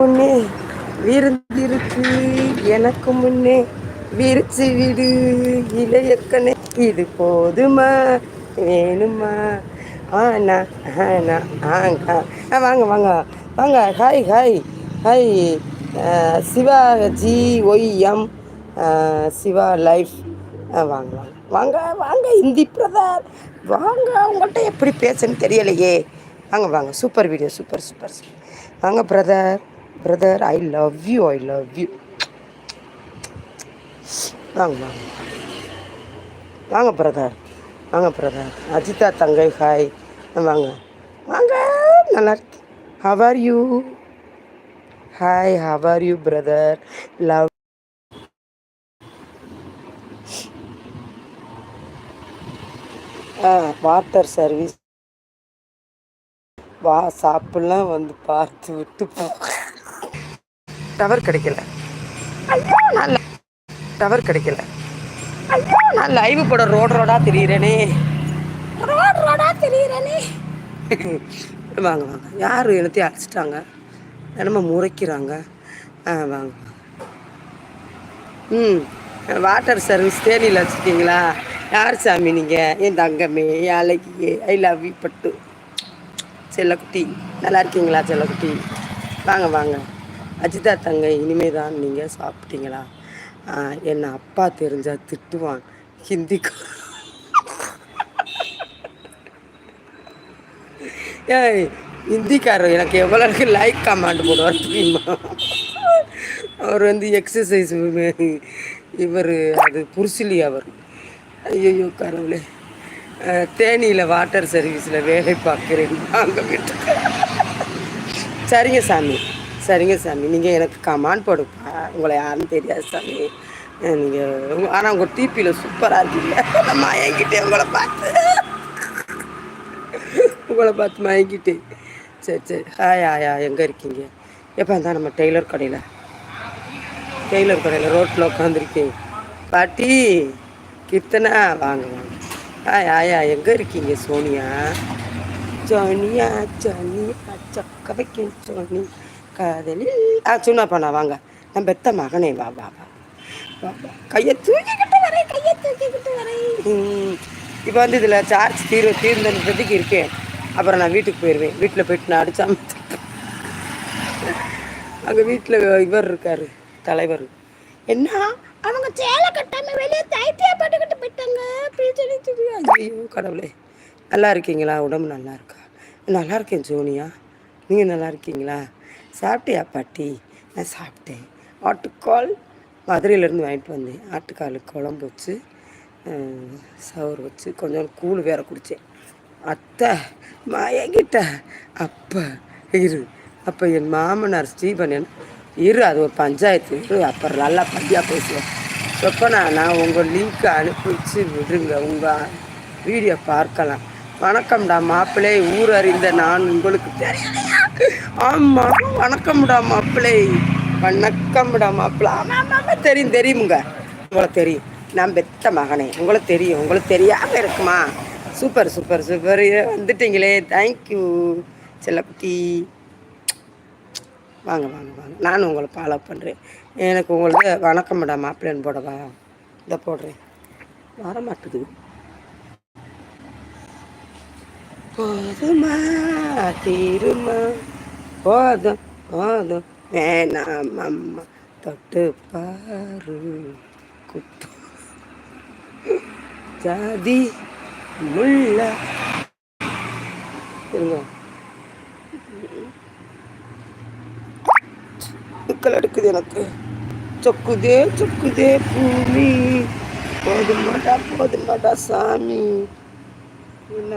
முன்னே. விருந்திருக்கு எனக்கு முன்னே. விரிச்சு விடு இளையக்கனே இது போதுமா? வேணுமா? ஆனா ஆனா ஆங்கா. ஆ வாங்க வாங்க. வாங்க hi hi. Hi Siva ji Y M Siva life. வாங்க வாங்க. வாங்க வாங்க இந்தி பிரதார். வாங்க உங்கள்கிட்ட எப்படி பேசுன்னு தெரியலையே. வாங்க வாங்க. Super video super super. வாங்க brother. Brother I love you I love you வாங்க வாங்க. வாங்க பிரதர் வாங்க பிரதர் அஜிதா தங்கை ஹாய் வாங்க. வாங்க நல்லா இருக்கு. How are you hi how are you brother love water service வா சாப்பிடலாம் வந்து பார்த்து விட்டு போ. டவர் கிடைக்கல. நான் டவர் கிடைக்கல. நான் லைவ் போட ரோடு ரோடாக தெரியுறேனே. ரோடு ரோடாக தெரியுறேனே. வாங்க வாங்க. யார் எனத்தையும் அடிச்சிட்டாங்க. என்னமோ முறைக்கிறாங்க. ஆ வாங்க. ம் வாட்டர் சர்வீஸ் தேனியில் வச்சுருக்கீங்களா? யார் சாமி நீங்கள் என் தங்கமே என் அழகியே. ஐ லவ் யூ பட்டு. செல்லக்குட்டி. நல்லா இருக்கீங்களா செல்லக்குட்டி? வாங்க வாங்க. அஜிதா தங்கை இனிமே தான் நீங்கள் சாப்பிட்டீங்களா என்னை அப்பா தெரிஞ்சால் திட்டுவான். ஹிந்திக்கு ஏய் ஹிந்திக்காரர் எனக்கு எவ்வளோ லைக் கமெண்ட் போடுவார் தெரியுமா? அவர் வந்து எக்ஸசைஸ் இவர் அது புருசிலி அவர். ஐயோ கடவுளே. தேனியில் வாட்டர் சர்வீஸில் வேலை பார்க்குறேன். அங்கே விட்டு சரிங்க சாமி. சரிங்க சாமி. நீங்கள் எனக்கு கமான் போடுப்பா. உங்களை யாருன்னு தெரியாது சாமி. நீங்கள் ஆனால் உங்கள் டிபியில் சூப்பராக இருக்கீங்க. நான் மயங்கிட்டேன் உங்களை பார்த்து. உங்களை பார்த்து மயங்கிட்டேன் சரி சரி. ஹாய் ஆயா எங்கே இருக்கீங்க? எப்போ இருந்தால் நம்ம டெய்லர் கடையில். டெய்லர் கடையில் ரோட்டில் உட்காந்துருக்கேன் பாட்டி கித்தனா வாங்க வாங்க. ஹாய் ஆயா எங்கே இருக்கீங்க சோனியா? சோனியா சோனியா சக்க வைக்கும் சோனி. காதலில். ஆ சுண்ணா பண்ணா வாங்க. நான் பெத்த மகனே வா வா வா. வா கையை தூக்கிக்கிட்டு வரேன் கையை தூக்கிக்கிட்டு வரேன். இப்போ வந்து இதில் சார்ஜ் தீர்வு தீர்ந்ததுக்கு இருக்கேன் அப்புறம் நான் வீட்டுக்கு போயிடுவேன் வீட்டில் போயிட்டு நான் அடிச்சா அங்கே வீட்டில் இவர் இருக்கார் தலைவர். என்ன? அவங்க சேலை கட்டாம வெளியே தைத்தியா போட்டுக்கிட்டு போயிட்டாங்க. ஐயோ கடவுளே. நல்லா இருக்கீங்களா? உடம்பு நல்லா இருக்கா? நல்லா இருக்கேன் சோனியா. நீங்கள் நல்லா இருக்கீங்களா? சாப்பிட்டியா பாட்டி? நான் சாப்பிட்டேன். ஆட்டுக்கால் மதுரையிலேருந்து வாங்கிட்டு வந்தேன். ஆட்டுக்கால் குழம்பு வச்சு சவர் வச்சு கொஞ்சம் கூழ் வேற குடித்தேன் அத்தை மயங்கிட்ட அப்போ இரு. அப்போ என் மாமனார் ஸ்ரீபன் இரு அது ஒரு பஞ்சாயத்து இரு அப்புறம் நல்லா பையா பேசுவேன் சொப்பனா நான் உங்கள் லிங்க்கை அனுப்பி வச்சு விடுங்க. உங்கள் வீடியோ பார்க்கலாம். வணக்கம்டா மாப்பிள்ளை ஊர் அறிந்த நான் உங்களுக்கு தெரியும் ஆமாம் வணக்கம்டா மாப்பிள்ளை. வணக்கம்டா மாப்பிள்ளை. ஆமாம் தெரியும் தெரியுமுங்க. உங்களை தெரியும். நான் பெத்த மகனே. உங்களுக்கு தெரியும். உங்களுக்கு தெரியாமல் இருக்குமா? Super super super. வந்துட்டீங்களே. தேங்க்யூ செல்லக்குட்டி. வாங்க வாங்க வாங்க. நானும் உங்களை ஃபாலோ பண்ணுறேன் எனக்கு உங்களுக்கு வணக்கம் மேடம் மாப்பிள்ளைன்னு போடவா? இதை போடுறேன். வர மாட்டுது போதுமா தீருமா? போதும் போதும். வேணாம் அம்மா தொட்டு பாரு. குத்து. ஜாதி முள்ள இருங்க. துக்கள் எடுக்குது எனக்கு. சொக்குதே சொக்குதே பூமி. போதுமாடா போதுமாடா சாமி. என்ன